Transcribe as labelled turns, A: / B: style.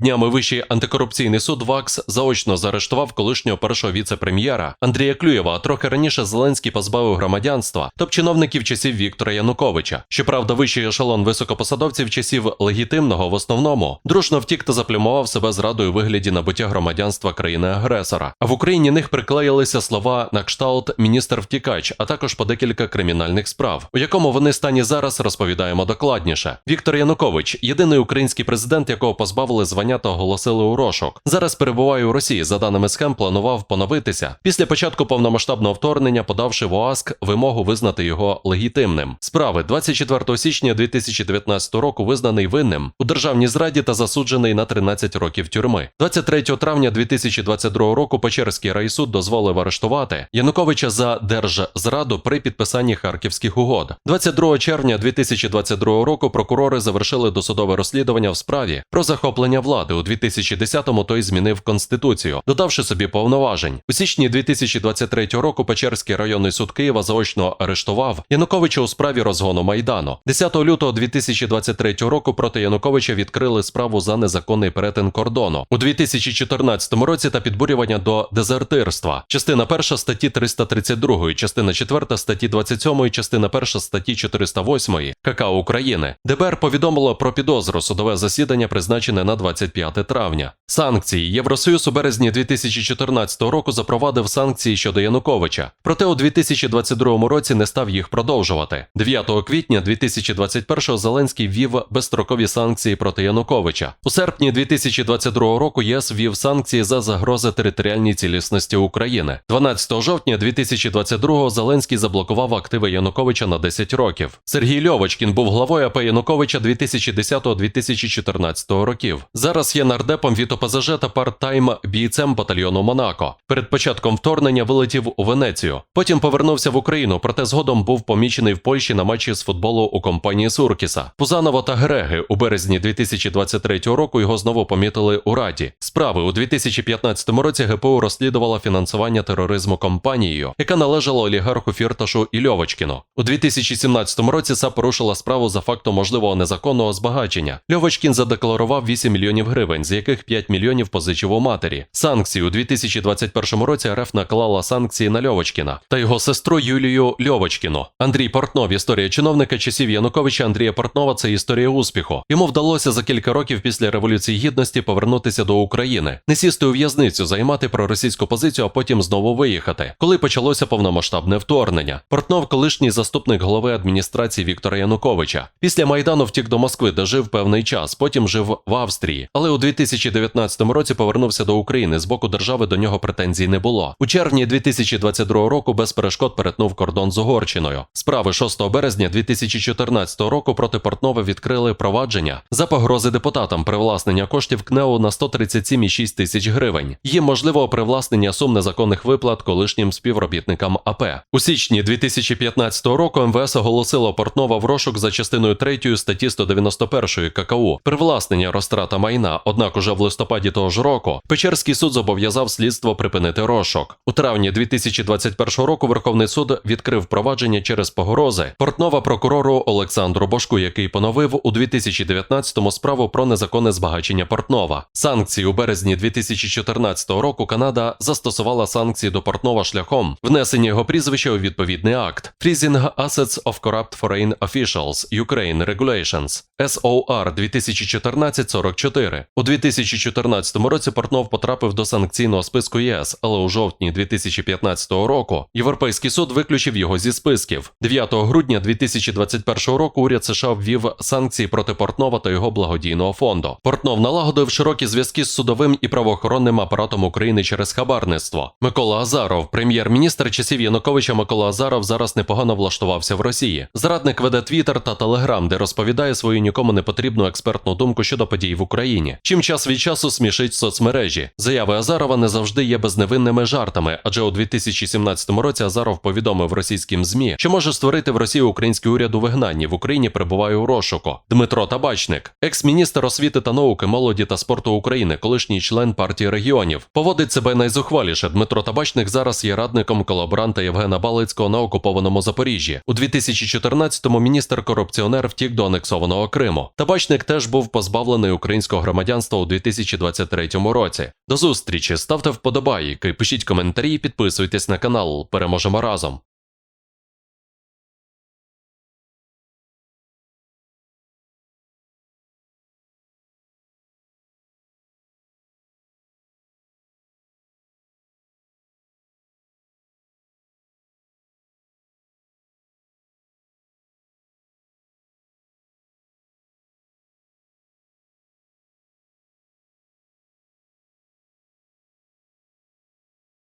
A: Днями Вищий антикорупційний суд ВАКС заочно заарештував колишнього першого віце-прем'єра Андрія Клюєва. а Трохи раніше Зеленський позбавив громадянства топ-чиновників часів Віктора Януковича. Щоправда, вищий ешелон високопосадовців часів легітимного в основному дружно втік та заплюмував себе зрадою вигляді набуття громадянства країни-агресора. А в Україні них приклеїлися слова на кшталт міністр втікач, а також по декілька кримінальних справ, у якому вони стані зараз розповідаємо докладніше. Віктор Янукович єдиний український президент, якого позбавили звання та оголосили у розшук. Зараз перебуває у Росії. За даними схем, планував поновитися після початку повномасштабного вторгнення, подавши в ОАСК вимогу визнати його легітимним. Справи 24 січня 2019 року визнаний винним у державній зраді та засуджений на 13 років тюрми. 23 травня 2022 року Печерський райсуд дозволив арештувати Януковича за держзраду при підписанні харківських угод. 22 червня 2022 року прокурори завершили досудове розслідування в справі про захоплення влади. У 2010-му той змінив конституцію, додавши собі повноважень. У січні 2023 року Печерський районний суд Києва заочно арештував Януковича у справі розгону майдану. 10 лютого 2023 року проти Януковича відкрили справу за незаконний перетин кордону у 2014 році та підбурювання до дезертирства. Частина 1 статті 332, частина 4 статті 27, частина 1 статті 408 КК України. ДБР повідомило про підозру судове засідання призначене на 25 травня. Санкції Євросоюз у березні 2014 року запровадив санкції щодо Януковича. Проте у 2022 році не став їх продовжувати. 9 квітня 2021 Зеленський ввів безстрокові санкції проти Януковича. У серпні 2022 року ЄС ввів санкції за загрози територіальній цілісності України. 12 жовтня 2022 Зеленський заблокував активи Януковича на 10 років. Сергій Льовочкін був главою АП Януковича 2010-2014 років. Зараз є нардепом від ОПЗЖ та парт-тайм бійцем батальйону Монако. Перед початком вторгнення вилетів у Венецію. Потім повернувся в Україну, проте згодом був помічений в Польщі на матчі з футболу у компанії Суркіса. Пузанова та Греги у березні 2023 року його знову помітили у Раді. Справи у 2015 році ГПУ розслідувала фінансування тероризму компанією, яка належала олігарху Фірташу і Льовочкіну. У 2017 році САП порушила справу за фактом можливого незаконного збагачення. Льовочкін задекларував 8 мільйонів гривень, з яких 5 мільйонів позичив у матері. Санкції у 2021 році РФ наклала санкції на Льовочкіна та його сестру Юлію Льовочкіну. Андрій Портнов, історія чиновника часів Януковича Андрія Портнова це історія успіху. Йому вдалося за кілька років після революції гідності повернутися до України, не сісти у в'язницю, займати проросійську позицію, а потім знову виїхати. Коли почалося повномасштабне вторгнення, Портнов, колишній заступник голови адміністрації Віктора Януковича. Після майдану втік до Москви, де жив певний час. Потім жив в Австрії, але у 2019 році повернувся до України. З боку держави до нього претензій не було. У червні 2022 року без перешкод перетнув кордон з Угорщиною. Справи 6 березня 2014 року проти Портнова відкрили провадження за погрози депутатам привласнення коштів КНЕУ на 137,6 тисяч гривень. Їм можливо привласнення сум незаконних виплат колишнім співробітникам АП. У січні 2015 року МВС оголосило Портнова в розшук за частиною 3 статті 191 ККУ привласнення розтрата майна. Однак уже в листопаді того ж року Печерський суд зобов'язав слідство припинити розшук. У травні 2021 року Верховний суд відкрив провадження через погрози Портнова прокурору Олександру Бошку, який поновив у 2019-му справу про незаконне збагачення Портнова. Санкції у березні 2014 року Канада застосувала санкції до Портнова шляхом внесення його прізвища у відповідний акт Freezing Assets of Corrupt Foreign Officials Ukraine Regulations SOR 2014-44. У 2014 році Портнов потрапив до санкційного списку ЄС, але у жовтні 2015 року Європейський суд виключив його зі списків. 9 грудня 2021 року уряд США ввів санкції проти Портнова та його благодійного фонду. Портнов налагодив широкі зв'язки з судовим і правоохоронним апаратом України через хабарництво. Микола Азаров, прем'єр-міністр часів Януковича Микола Азаров, зараз непогано влаштувався в Росії. Зрадник веде Твіттер та Телеграм, де розповідає свою нікому не потрібну експертну думку щодо подій в Україні. Україні. Чим час від часу смішить соцмережі. Заяви Азарова не завжди є безневинними жартами, адже у 2017 році Азаров повідомив російським змі, що може створити в Росії український уряд у вигнанні. В Україні перебуває у розшуку. Дмитро Табачник, екс-міністр освіти та науки, молоді та спорту України, колишній член партії регіонів, поводить себе найзухваліше. Дмитро Табачник зараз є радником колаборанта Євгена Балицького на окупованому Запоріжжі. У 2014-му міністр корупціонер втік до анексованого Криму. Табачник теж був позбавлений українського громадянства у 2023 році. До зустрічі ставте вподобайки, пишіть коментарі, підписуйтесь на канал. Переможемо разом.